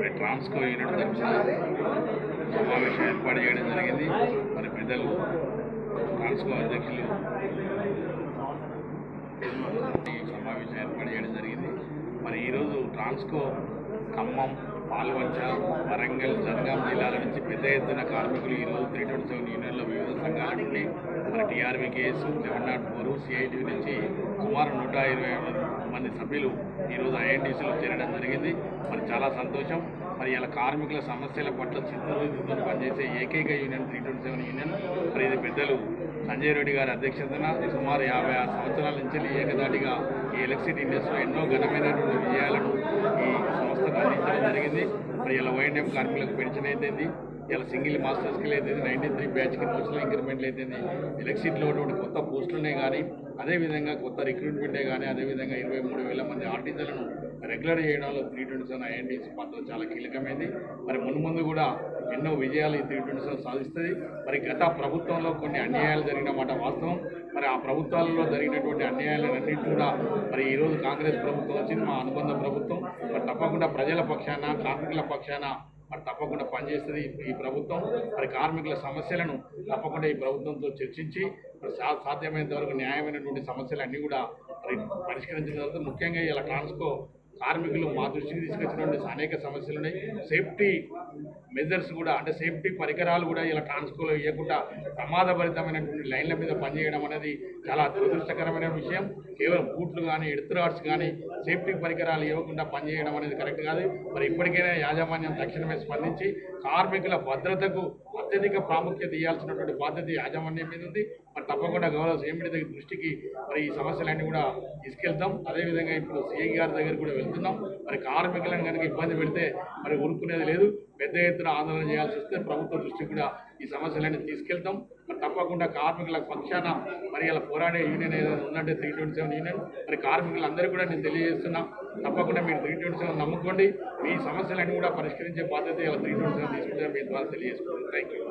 మరి ట్రాన్స్కో యూనిట్ తరఫున సమావేశం ఏర్పాటు చేయడం జరిగింది. మరి పెద్దలు ట్రాన్స్కో అధ్యక్షులు సమావేశం ఏర్పాటు చేయడం జరిగింది. మరి ఈరోజు ట్రాన్స్కో ఖమ్మం పాల్వంచ వరంగల్ జనగాం జిల్లాల నుంచి పెద్ద ఎత్తున కార్మికులు ఈరోజు త్రీ ట్వంటీ సెవెన్ యూనియన్లో వివిధ సంఘాల నుండి మరి TRB case eleven naught four CIT నుంచి సుమారు నూట ఇరవై మంది సభ్యులు ఈరోజు ఐఎన్టీసీలో చేరడం జరిగింది. మరి చాలా సంతోషం. మరి ఇలా కార్మికుల సమస్యల పట్ల చిత్తూరుతో పనిచేసే ఏకైక union three twenty seven union. మరి ఇది పెద్దలు సంజయ్ రెడ్డి గారి అధ్యక్షతన సుమారు యాభై ఆరు సంవత్సరాల నుంచి ఏకదాటిగా ఈ ఎలక్ట్రిసిటీ ఇండస్ట్రీలో ఎన్నో ఘనమైనటువంటి విజయాలను ఈ సంస్థకు అందించడం జరిగింది. మరి ఇలా వైఎన్ఎం కార్మికులకు పెన్షన్ అయితేంది ఇలా సింగిల్ మాస్టర్స్కి స్కిల్ అయితే నైంటీ త్రీ బ్యాచ్కి నోషనల్ ఇంక్రిమెంట్లు అయితే ఎలక్సిటీలో ఉన్నటువంటి కొత్త పోస్టులనే కానీ అదేవిధంగా కొత్త రిక్రూట్మెంటే కానీ అదేవిధంగా ఇరవై మూడు వేల మంది ఆర్టీసీలను రెగ్యులర్ చేయడంలో త్రీ ట్వంటీ సెవెన్ ఐఎన్టీసీ పాత్ర చాలా కీలకమైంది. మరి మున్ముందు ముందు కూడా ఎన్నో విజయాలు ఈ త్రీ ట్వంటీ సెవెన్ సాధిస్తుంది. మరి గత ప్రభుత్వంలో కొన్ని అన్యాయాలు జరిగిన మాట వాస్తవం. మరి ఆ ప్రభుత్వాలలో జరిగినటువంటి అన్యాయాలన్నింటి కూడా మరి ఈరోజు కాంగ్రెస్ ప్రభుత్వం వచ్చింది మా అనుబంధ ప్రభుత్వం. మరి తప్పకుండా ప్రజల పక్షాన కార్మికుల పక్షాన మరి తప్పకుండా పనిచేస్తుంది ఈ- ప్రభుత్వం. మరి కార్మికుల సమస్యలను తప్పకుండా ఈ ప్రభుత్వంతో చర్చించి మరి సా సాధ్యమైనంత వరకు న్యాయమైనటువంటి సమస్యలు అన్నీ కూడా మరి పరిష్కరించిన తర్వాత ముఖ్యంగా ఇలా ట్రాన్స్కో కార్మికులు మా దృష్టికి తీసుకొచ్చినటువంటి అనేక సమస్యలు ఉన్నాయి సేఫ్టీ మెజర్స్ కూడా అంటే సేఫ్టీ పరికరాలు కూడా ఇలా ట్రాన్స్కోలో ఇవ్వకుండా ప్రమాదభరితమైనటువంటి లైన్ల మీద పనిచేయడం అనేది చాలా దురదృష్టకరమైన విషయం. కేవలం బూట్లు కానీ ఎడుతురాడ్స్ కానీ సేఫ్టీ పరికరాలు ఇవ్వకుండా పనిచేయడం అనేది కరెక్ట్ కాదు. మరి ఇప్పటికైనా యాజమాన్యం తక్షణమే స్పందించి కార్మికుల భద్రతకు అత్యధిక ప్రాముఖ్యత ఇవ్వాల్సినటువంటి బాధ్యత యాజమాన్యం మీద ఉంది. మరి తప్పకుండా గౌరవ సీఎండి దగ్గర దృష్టికి మరి ఈ సమస్యలన్నీ కూడా తీసుకెళ్తాం. అదేవిధంగా ఇప్పుడు సిఐ గారి దగ్గర కూడా వెళ్తున్నాం. మరి కార్మికులను కనుక ఇబ్బంది పెడితే మరి ఊరుకునేది లేదు. పెద్ద ఎత్తున ఆందోళన చేయాల్సి వస్తే ప్రభుత్వ దృష్టికి కూడా ఈ సమస్యలన్నీ తీసుకెళ్తాం. మరి తప్పకుండా కార్మికుల పక్షాన మరి ఇలా పోరాడే యూనియన్ ఏదైనా ఉందంటే త్రీ ట్వంటీ సెవెన్ యూనియన్. మరి కార్మికులందరూ కూడా నేను తెలియజేస్తున్నా. తప్పకుండా మీరు త్రీ ట్వంటీ సెవెన్ నమ్ముకోండి. మీ సమస్యలన్నీ కూడా పరిష్కరించే బాధ్యత ఇలా త్రీ ట్వంటీ సెవెన్ తీసుకుంటే మీ ద్వారా తెలియజేసుకుంటాను థ్యాంక్ యూ